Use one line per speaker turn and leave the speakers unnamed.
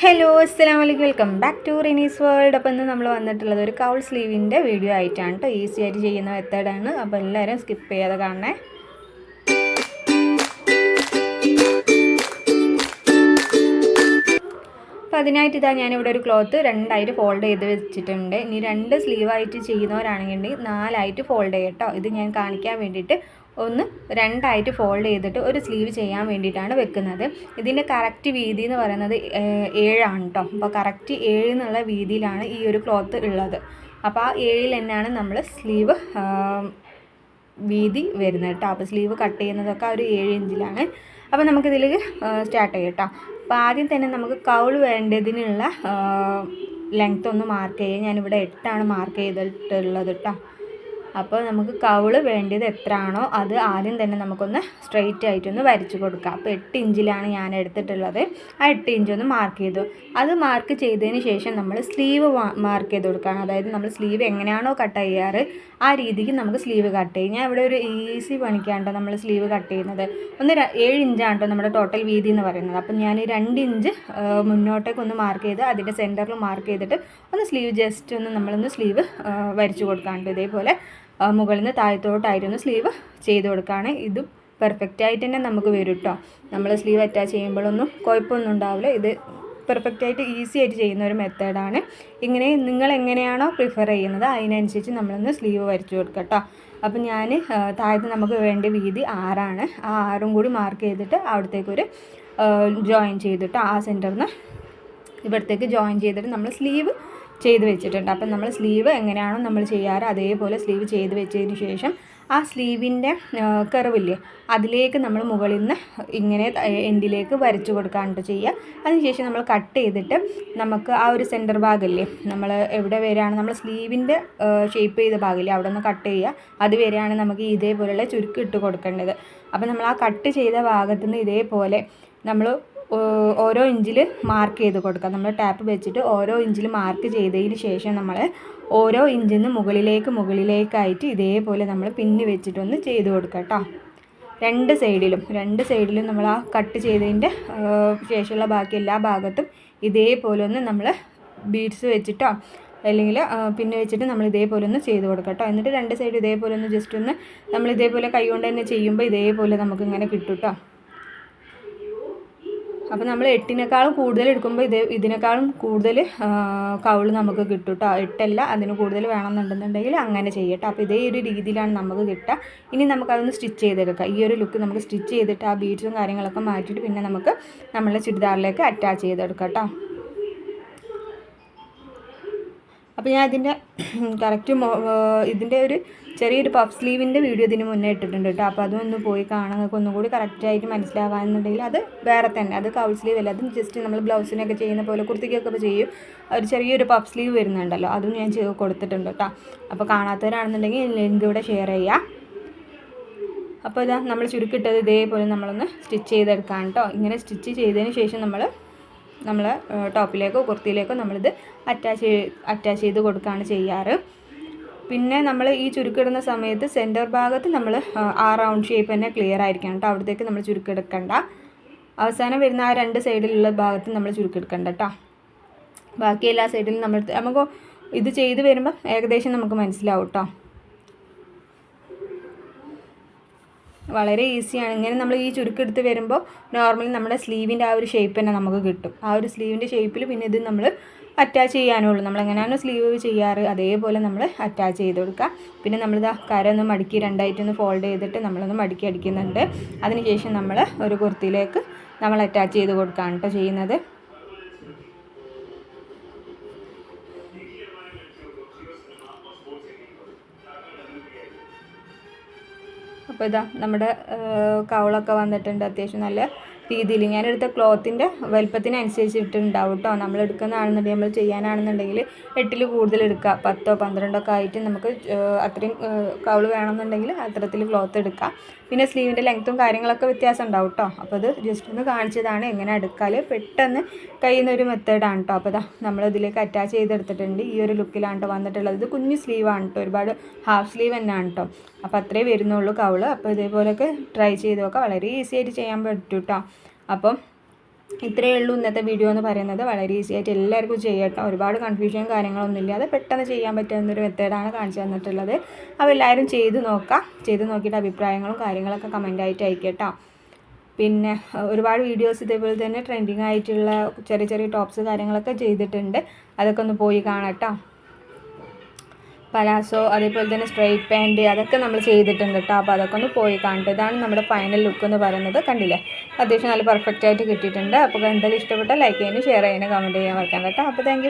Hello അസ്സാം വലൈക്കും welcome back to Rinee's world അപ്പോൾ ഇന്ന് നമ്മൾ വന്നിട്ടുള്ളത് ഒരു കൗൾ സ്ലീവിന്റെ വീഡിയോ ആയിട്ടാണ് കേട്ടോ ഈസി ആയിട്ട് ചെയ്യുന്ന മെത്തേഡാണ്. അപ്പോൾ എല്ലാവരും സ്കിപ്പ് ചെയ്യാതെ കാണണേ. അപ്പോൾ അതിനായിട്ട് ഇതാ ഞാനിവിടെ ഒരു ക്ലോത്ത് രണ്ടായിട്ട് ഫോൾഡ് ചെയ്ത് വെച്ചിട്ടുണ്ട്. ഇനി രണ്ട് സ്ലീവായിട്ട് ചെയ്യുന്നവരാണെങ്കിൽ നാലായിട്ട് ഫോൾഡ് ചെയ്യട്ടോ. ഇത് ഞാൻ കാണിക്കാൻ വേണ്ടിയിട്ട് ഒന്ന് രണ്ടായിട്ട് ഫോൾഡ് ചെയ്തിട്ട് ഒരു സ്ലീവ് ചെയ്യാൻ വേണ്ടിയിട്ടാണ് വെക്കുന്നത്. ഇതിന്റെ കറക്റ്റ് വീതി എന്ന് പറയുന്നത് ഏഴാണ് കേട്ടോ അപ്പോൾ കറക്റ്റ് ഏഴ് എന്നുള്ള വീതിയിലാണ് ഈ ഒരു ക്ലോത്ത് ഉള്ളത്. അപ്പോൾ ആ ഏഴിൽ തന്നെയാണ് നമ്മൾ സ്ലീവ് വീതി വരുന്നത് കേട്ടോ അപ്പോൾ സ്ലീവ് കട്ട് ചെയ്യുന്നതൊക്കെ ഒരു ഏഴ് ഇഞ്ചിലാണ്. അപ്പോൾ നമുക്കിതിൽ സ്റ്റാർട്ട് ചെയ്യാം കേട്ടോ അപ്പോൾ ആദ്യം തന്നെ നമുക്ക് കൗൾ വേണ്ടതിനുള്ള ലെങ്ത് ഒന്ന് മാർക്ക് ചെയ്യാം. ഞാനിവിടെ എട്ടാണ് മാർക്ക് ചെയ്തിട്ടുള്ളത് കേട്ടോ അപ്പോൾ നമുക്ക് കൗൾ വേണ്ടത് എത്രയാണോ അത് ആദ്യം തന്നെ നമുക്കൊന്ന് സ്ട്രെയിറ്റ് ആയിട്ടൊന്ന് വരച്ചു കൊടുക്കാം. അപ്പോൾ എട്ട് ഇഞ്ചിലാണ് ഞാൻ എടുത്തിട്ടുള്ളത്. ആ എട്ട് ഇഞ്ച് ഒന്ന് മാർക്ക് ചെയ്തു. അത് മാർക്ക് ചെയ്തതിന് ശേഷം നമ്മൾ സ്ലീവ് മാർക്ക് ചെയ്ത് കൊടുക്കുകയാണ്. അതായത് നമ്മൾ സ്ലീവ് എങ്ങനെയാണോ കട്ട് ചെയ്യാറ് ആ രീതിക്ക് നമുക്ക് സ്ലീവ് കട്ട് ചെയ്യും. ഞാൻ ഇവിടെ ഒരു ഈസി പണിക്കാണ്ടോ നമ്മൾ സ്ലീവ് കട്ട് ചെയ്യുന്നത്. ഒന്ന് ഏഴ് ഇഞ്ചാണ് കേട്ടോ നമ്മുടെ ടോട്ടൽ വീതി എന്ന് പറയുന്നത്. അപ്പം ഞാൻ രണ്ട് ഇഞ്ച് മുന്നോട്ടേക്ക് ഒന്ന് മാർക്ക് ചെയ്ത് അതിന്റെ സെന്ററിൽ മാർക്ക് ചെയ്തിട്ട് ഒന്ന് സ്ലീവ് ജസ്റ്റ് ഒന്ന് നമ്മളൊന്ന് സ്ലീവ് വരച്ചു കൊടുക്കാണ്ട്. ഇതേപോലെ മുകളിൽ നിന്ന് താഴത്തോട്ടായിരുന്നു സ്ലീവ് ചെയ്ത് കൊടുക്കുകയാണ്. ഇതും പെർഫെക്റ്റ് ആയിട്ട് തന്നെ നമുക്ക് വരും കേട്ടോ നമ്മൾ സ്ലീവ് അറ്റാച്ച് ചെയ്യുമ്പോഴൊന്നും കുഴപ്പമൊന്നും ഉണ്ടാവില്ല. ഇത് പെർഫെക്റ്റ് ആയിട്ട് ഈസി ആയിട്ട് ചെയ്യുന്ന ഒരു മെത്തേഡാണ് ഇങ്ങനെ നിങ്ങൾ എങ്ങനെയാണോ പ്രിഫർ ചെയ്യുന്നത് അതിനനുസരിച്ച് നമ്മളൊന്ന് സ്ലീവ് വരച്ചു കൊടുക്കുക കേട്ടോ അപ്പം ഞാൻ താഴത്ത് നമുക്ക് വേണ്ട വീതി ആറാണ്. ആ ആറും കൂടി മാർക്ക് ചെയ്തിട്ട് അവിടത്തേക്കൊരു ജോയിൻ ചെയ്തിട്ട് ആ സെന്ററിൽ നിന്ന് ഇവിടത്തേക്ക് ജോയിൻ ചെയ്തിട്ട് നമ്മൾ സ്ലീവ് ചെയ്ത് വെച്ചിട്ടുണ്ട്. അപ്പം നമ്മൾ സ്ലീവ് എങ്ങനെയാണോ നമ്മൾ ചെയ്യാറ് അതേപോലെ സ്ലീവ് ചെയ്ത് വെച്ചതിന് ശേഷം ആ സ്ലീവിന്റെ കറിവില്ലേ അതിലേക്ക് നമ്മൾ മുകളിൽ നിന്ന് ഇങ്ങനെ എൻഡിലേക്ക് വരച്ചു കൊടുക്കാണ്ട് ചെയ്യുക. അതിനുശേഷം നമ്മൾ കട്ട് ചെയ്തിട്ട് നമുക്ക് ആ ഒരു സെന്റർ ഭാഗമില്ലേ നമ്മൾ എവിടെ വരെയാണ് നമ്മൾ സ്ലീവിന്റെ ഷേപ്പ് ചെയ്ത ഭാഗമില്ലേ അവിടെ നിന്ന് കട്ട് ചെയ്യുക. അത് വരെയാണ് നമുക്ക് ഇതേപോലെയുള്ള ചുരുക്ക് ഇട്ട് കൊടുക്കേണ്ടത്. അപ്പോൾ നമ്മൾ ആ കട്ട് ചെയ്ത ഭാഗത്തു നിന്ന് ഇതേപോലെ നമ്മൾ ഓരോ ഇഞ്ചിൽ മാർക്ക് ചെയ്ത് കൊടുക്കുക. നമ്മൾ ടാപ്പ് വെച്ചിട്ട് ഓരോ ഇഞ്ചിൽ മാർക്ക് ചെയ്തതിന് ശേഷം നമ്മൾ ഓരോ ഇഞ്ചിൽ നിന്ന് മുകളിലേക്ക് മുകളിലേക്കായിട്ട് ഇതേപോലെ നമ്മൾ പിന്നി വെച്ചിട്ടൊന്ന് ചെയ്ത് കൊടുക്കുക കേട്ടോ രണ്ട് സൈഡിലും രണ്ട് സൈഡിലും നമ്മൾ ആ കട്ട് ചെയ്തതിന്റെ ശേഷമുള്ള ബാക്കി എല്ലാ ഭാഗത്തും ഇതേപോലെ ഒന്ന് നമ്മൾ ബീഡ്സ് വെച്ചിട്ടോ അല്ലെങ്കിൽ പിന്നെ വെച്ചിട്ട് നമ്മൾ ഇതേപോലെ ഒന്ന് ചെയ്ത് കൊടുക്കുക കേട്ടോ എന്നിട്ട് രണ്ട് സൈഡ് ഇതേപോലെ ഒന്ന് ജസ്റ്റ് ഒന്ന് നമ്മൾ ഇതേപോലെ കൈ കൊണ്ട് തന്നെ ചെയ്യുമ്പോൾ ഇതേപോലെ നമുക്കിങ്ങനെ കിട്ടും കേട്ടോ അപ്പോൾ നമ്മൾ എട്ടിനേക്കാളും കൂടുതൽ എടുക്കുമ്പോൾ ഇത് ഇതിനേക്കാളും കൂടുതൽ കവൾ നമുക്ക് കിട്ടും കേട്ടോ എട്ടല്ല അതിന് കൂടുതൽ വേണമെന്നുണ്ടെന്നുണ്ടെങ്കിൽ അങ്ങനെ ചെയ്യട്ടോ. അപ്പോൾ ഇതേ ഒരു രീതിയിലാണ് നമുക്ക് കിട്ടുക. ഇനി നമുക്കതൊന്ന് സ്റ്റിച്ച് ചെയ്തെടുക്കാം. ഈ ഒരു ലുക്ക് നമുക്ക് സ്റ്റിച്ച് ചെയ്തിട്ട് ആ ബീഡ്സും കാര്യങ്ങളൊക്കെ മാറ്റിയിട്ട് പിന്നെ നമുക്ക് നമ്മളെ ചുരിദാറിലേക്ക് അറ്റാച്ച് ചെയ്തെടുക്കാം കേട്ടോ. അപ്പോൾ ഞാൻ ഇതിന്റെ കറക്റ്റ് ഇതിന്റെ ഒരു ചെറിയൊരു പഫ് സ്ലീവിന്റെ വീഡിയോ ഇതിന് മുന്നേ ഇട്ടിട്ടുണ്ട് കേട്ടോ അപ്പോൾ അതൊന്ന് പോയി കാണാൻ നിങ്ങൾക്ക് ഒന്നും കൂടി കറക്റ്റായിട്ട് മനസ്സിലാവാന്നുണ്ടെങ്കിൽ അത് വേറെ തന്നെ. അത് കൗൾ സ്ലീവ് അല്ല. അത് ജസ്റ്റ് നമ്മൾ ബ്ലൗസിനൊക്കെ ചെയ്യുന്ന പോലെ കുർത്തിക്കൊക്കെ ചെയ്യും. ഒരു ചെറിയൊരു പഫ് സ്ലീവ് വരുന്നുണ്ടല്ലോ. അതും ഞാൻ കൊടുത്തിട്ടുണ്ട് കേട്ടോ അപ്പോൾ കാണാത്തവരാണെന്നുണ്ടെങ്കിൽ ലിങ്ക് ഇവിടെ ഷെയർ ചെയ്യാം. അപ്പോൾ ഇതാ നമ്മൾ ചുരുക്കിട്ടത് ഇതേപോലെ നമ്മളൊന്ന് സ്റ്റിച്ച് ചെയ്തെടുക്കാം കേട്ടോ ഇങ്ങനെ സ്റ്റിച്ച് ചെയ്തതിന് ശേഷം നമ്മൾ നമ്മൾ ടോപ്പിലേക്കോ കുർത്തിയിലേക്കോ നമ്മളിത് അറ്റാച്ച് അറ്റാച്ച് ചെയ്ത് കൊടുക്കുകയാണ് ചെയ്യാറ്. പിന്നെ നമ്മൾ ഈ ചുരുക്കിടുന്ന സമയത്ത് സെന്റർ ഭാഗത്ത് നമ്മൾ ആ റൗണ്ട് ഷേപ്പ് തന്നെ ക്ലിയർ ആയിരിക്കണം കേട്ടോ. അവിടത്തേക്ക് നമ്മൾ ചുരുക്കെടുക്കണ്ട. അവസാനം വരുന്ന ആ രണ്ട് സൈഡിലുള്ള ഭാഗത്ത് നമ്മൾ ചുരുക്കെടുക്കണ്ട കേട്ടോ. ബാക്കി എല്ലാ സൈഡിലും നമ്മൾ നമുക്ക് ഇത് ചെയ്ത് വരുമ്പോൾ ഏകദേശം നമുക്ക് മനസ്സിലാവും കേട്ടോ. വളരെ ഈസിയാണ്. ഇങ്ങനെ നമ്മൾ ഈ ചുരുക്കെടുത്ത് വരുമ്പോൾ നോർമലി നമ്മുടെ സ്ലീവിന്റെ ആ ഒരു ഷേപ്പ് തന്നെ നമുക്ക് കിട്ടും. ആ ഒരു സ്ലീവിന്റെ ഷേപ്പിൽ പിന്നെ ഇത് നമ്മൾ അറ്റാച്ച് ചെയ്യാനുള്ളൂ. നമ്മൾ എങ്ങനെയാണോ സ്ലീവ് ചെയ്യാറ് അതേപോലെ നമ്മൾ അറ്റാച്ച് ചെയ്ത് കൊടുക്കുക. പിന്നെ നമ്മളിതാ കാര്യം ഒന്ന് മടക്കി രണ്ടായിട്ടൊന്ന് ഫോൾഡ് ചെയ്തിട്ട് നമ്മളൊന്ന് മടുക്കി അടിക്കുന്നുണ്ട്. അതിനുശേഷം നമ്മൾ ഒരു കുർത്തിയിലേക്ക് നമ്മൾ അറ്റാച്ച് ചെയ്ത് കൊടുക്കുകയാണ് കേട്ടോ ചെയ്യുന്നത്. അപ്പോൾ ഇതാ നമ്മുടെ കവളൊക്കെ വന്നിട്ടുണ്ട് അത്യാവശ്യം നല്ല രീതിയിൽ. ഞാനെടുത്ത ക്ലോത്തിന്റെ വലുപ്പത്തിനനുസരിച്ചിട്ടുണ്ടാവും കേട്ടോ. നമ്മൾ എടുക്കുന്നതാണെന്നുണ്ടെങ്കിൽ നമ്മൾ ചെയ്യാനാണെന്നുണ്ടെങ്കിൽ എട്ടിൽ കൂടുതൽ എടുക്കുക പത്തോ പന്ത്രണ്ടോ ഒക്കെ ആയിട്ട് നമുക്ക് അത്രയും കവൾ വേണമെന്നുണ്ടെങ്കിൽ അത്തരത്തിൽ ക്ലോത്ത് എടുക്കാം. പിന്നെ സ്ലീവിന്റെ ലെങ്ത്തും കാര്യങ്ങളൊക്കെ വ്യത്യാസം ഉണ്ടാവും കേട്ടോ അപ്പോൾ അത് ജസ്റ്റ് ഒന്ന് കാണിച്ചതാണ് എങ്ങനെ എടുക്കാൽ പെട്ടെന്ന് കഴിയുന്ന ഒരു മെത്തേഡാണ് കേട്ടോ അപ്പോൾ ഇതാ നമ്മളിതിലേക്ക് അറ്റാച്ച് ചെയ്തെടുത്തിട്ടുണ്ട്. ഈ ഒരു ലുക്കിലാണ് കേട്ടോ വന്നിട്ടുള്ളത്. ഇത് കുഞ്ഞു സ്ലീവാണ് കേട്ടോ ഒരുപാട് ഹാഫ് സ്ലീവ് തന്നെയാണ് കേട്ടോ അപ്പോൾ അത്രേ വരുന്നുള്ളൂ കവൾ അപ്പോൾ ഇതേപോലെയൊക്കെ ട്രൈ ചെയ്ത് നോക്കാം. വളരെ ഈസി ആയിട്ട് ചെയ്യാൻ പറ്റും കേട്ടോ അപ്പം ഇത്രയേ ഉള്ളൂ ഇന്നത്തെ വീഡിയോ എന്ന് പറയുന്നത്. വളരെ ഈസി ആയിട്ട് എല്ലാവർക്കും ചെയ്യട്ടോ. ഒരുപാട് കൺഫ്യൂഷനും കാര്യങ്ങളൊന്നും ഇല്ലാതെ പെട്ടെന്ന് ചെയ്യാൻ പറ്റുന്ന ഒരു മെത്തേഡാണ് കാണിച്ചു തന്നിട്ടുള്ളത്. അപ്പോൾ എല്ലാവരും ചെയ്ത് നോക്കാം. ചെയ്ത് നോക്കിയിട്ട് അഭിപ്രായങ്ങളും കാര്യങ്ങളൊക്കെ കമന്റായിട്ട് അയക്കട്ടോ. പിന്നെ ഒരുപാട് വീഡിയോസ് ഇതേപോലെ തന്നെ ട്രെൻഡിങ് ആയിട്ടുള്ള ചെറിയ ചെറിയ ടോപ്സ് കാര്യങ്ങളൊക്കെ ചെയ്തിട്ടുണ്ട്. അതൊക്കെ ഒന്ന് പോയി കാണട്ടോ. പലാസോ അതേപോലെ തന്നെ സ്ട്രൈറ്റ് പാന്റ് അതൊക്കെ നമ്മൾ ചെയ്തിട്ടുണ്ട് കേട്ടോ അപ്പോൾ അതൊക്കെ ഒന്ന് പോയി കാണട്ടെ ഇതാണ് നമ്മുടെ ഫൈനൽ ലുക്ക് എന്ന് പറയുന്നത്. കണ്ടില്ലേ? അത്യാവശ്യം നല്ല പെർഫെക്റ്റ് ആയിട്ട് കിട്ടിയിട്ടുണ്ട്. അപ്പോൾ കണ്ടത് ഇഷ്ടപ്പെട്ടാൽ ലൈക്ക് ചെയ്യാനും ഷെയർ ചെയ്യാനും കമന്റ് ചെയ്യാൻ വയ്ക്കാൻ കേട്ടോ അപ്പോൾ താങ്ക്